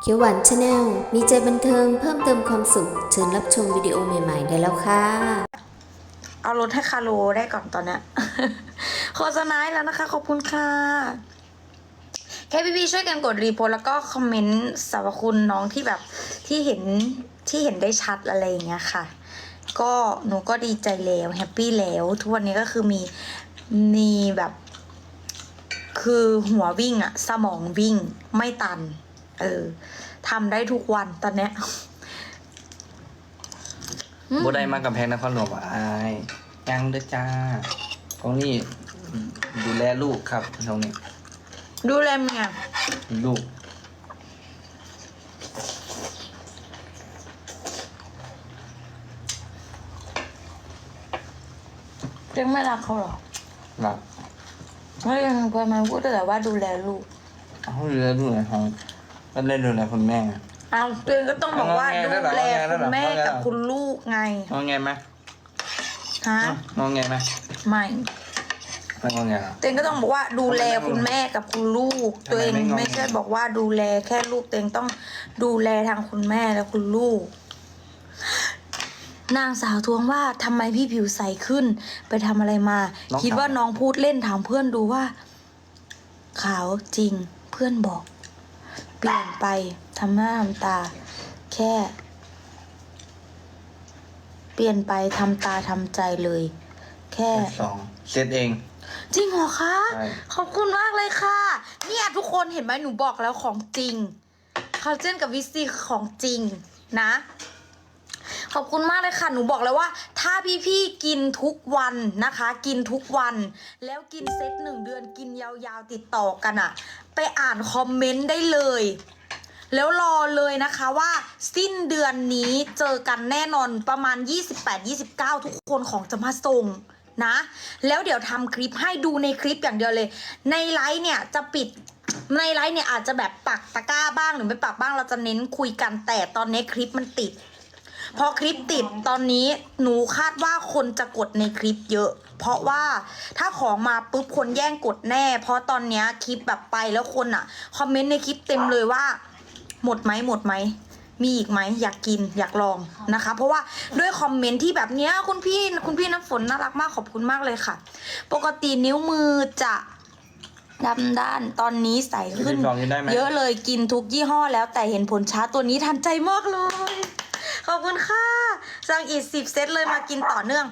เขียวหวานชาแนลมีใจบันเทิงเพิ่มเติมความสุข เชิญรับชมวิดีโอใหม่ ๆ ได้แล้วค่ะ เอารถให้คาโลได้ก่อนตอนเนี้ยโฆษณาให้แล้วนะคะ ขอบคุณค่ะแค่พี่ๆช่วยกันกดรีโพสแล้วก็คอมเมนต์สรรพคุณน้องที่แบบที่เห็นที่เห็นได้ชัดอะไรอย่างเงี้ยค่ะ ก็หนูก็ดีใจแล้วแฮปปี้แล้วทุกวันนี้ก็คือมีมีแบบ คือหัววิ่งอะสมองวิ่งไม่ตัน เออทำได้ทุกวันตอนเนี้ยบ่ได้มากับแพงนครหลวงว่าอายยังเด้อจ้าของนี่ดูแลลูกครับตรงนี้ ดูแลเมียลูกเจ๊ไม่รักเขาเหรอหลับไม่ยังพอมาพูดแต่ว่าดูแลลูกเขาดูแลลูกในห้อง ก็เล่นดูแลคุณแม่ไง เอาตัวเองก็ต้องบอกว่าเอาไงดูแล้วเหรอแลเอาไงแล้คุวเหรอณแม่เอาไงกับล่ะคุณลูกไงงอไงไหมฮะงอไงไหมไม่ไม่งอไงหรอ ตัวเองก็ต้องบอกว่าดูแลคุณแม่กับคุณลูก ทำไมตัวเองไม่งอไม่ใช่บอกว่าดูแลแค่ลูกตัวเองต้องดูแลทางคุณแม่และคุณลูก นางสาวทวงว่าทำไมพี่ผิวใสขึ้น ไปทำอะไรมาคิดว่าน้องพูดเล่นถามเพื่อนดูว่า ขาวจริงเพื่อนบอก เปลี่ยนไปทำหน้าทำตา แค่ เปลี่ยนไปทำตาทำใจเลย แค่ สองเซ็ตเอง จริงเหรอคะ ใช่ ขอบคุณมากเลยค่ะ เนี่ยทุกคนเห็นไหมหนูบอกแล้วของจริงคอลลาเจนกับวิสซีของจริงนะ ขอบคุณมากเลยค่ะ หนูบอกแล้วว่า ถ้าพี่ๆกินทุกวันนะคะ กินทุกวัน แล้วกินเซตหนึ่งเดือนกินยาวๆติดต่อกันอะไปอ่านคอมเมนต์ได้เลย แล้วรอเลยนะคะว่าสิ้นเดือนนี้เจอกันแน่นอนประมาณ 28-29 ทุกคนของจะมาส่งนะ แล้วเดี๋ยวทำคลิปให้ดูในคลิปอย่างเดียวเลย ในไลฟ์เนี่ยจะปิดในไลฟ์เนี่ยอาจจะแบบปักตะกร้าบ้างหรือไม่ปักบ้างเราจะเน้นคุยกันแต่ตอนนี้คลิปมันติด พอคลิปติดตอนนี้หนูคาดว่าคนจะกดในคลิปเยอะ เพราะว่าถ้าของมาปุ๊บคนแย่งกดแน่ เพราะตอนเนี้ยคลิปแบบไปแล้วคนอะคอมเมนต์ในคลิปเต็มเลยว่า หมดไหมหมดไหมมีอีกไหมอยากกินอยากลองนะคะ เพราะว่าด้วยคอมเมนต์ที่แบบเนี้ยคุณพี่คุณพี่น้ำฝนน่ารักมากขอบคุณมากเลยค่ะ ปกตินิ้วมือจะดำด้านตอนนี้ใสขึ้นลองกินได้ไหมเยอะเลยกินทุกยี่ห้อแล้วแต่เห็นผลช้าตัวนี้ทันใจมากเลย ขอบคุณค่ะ สั่งอีกสิบเซตเลยมากินต่อเนื่อง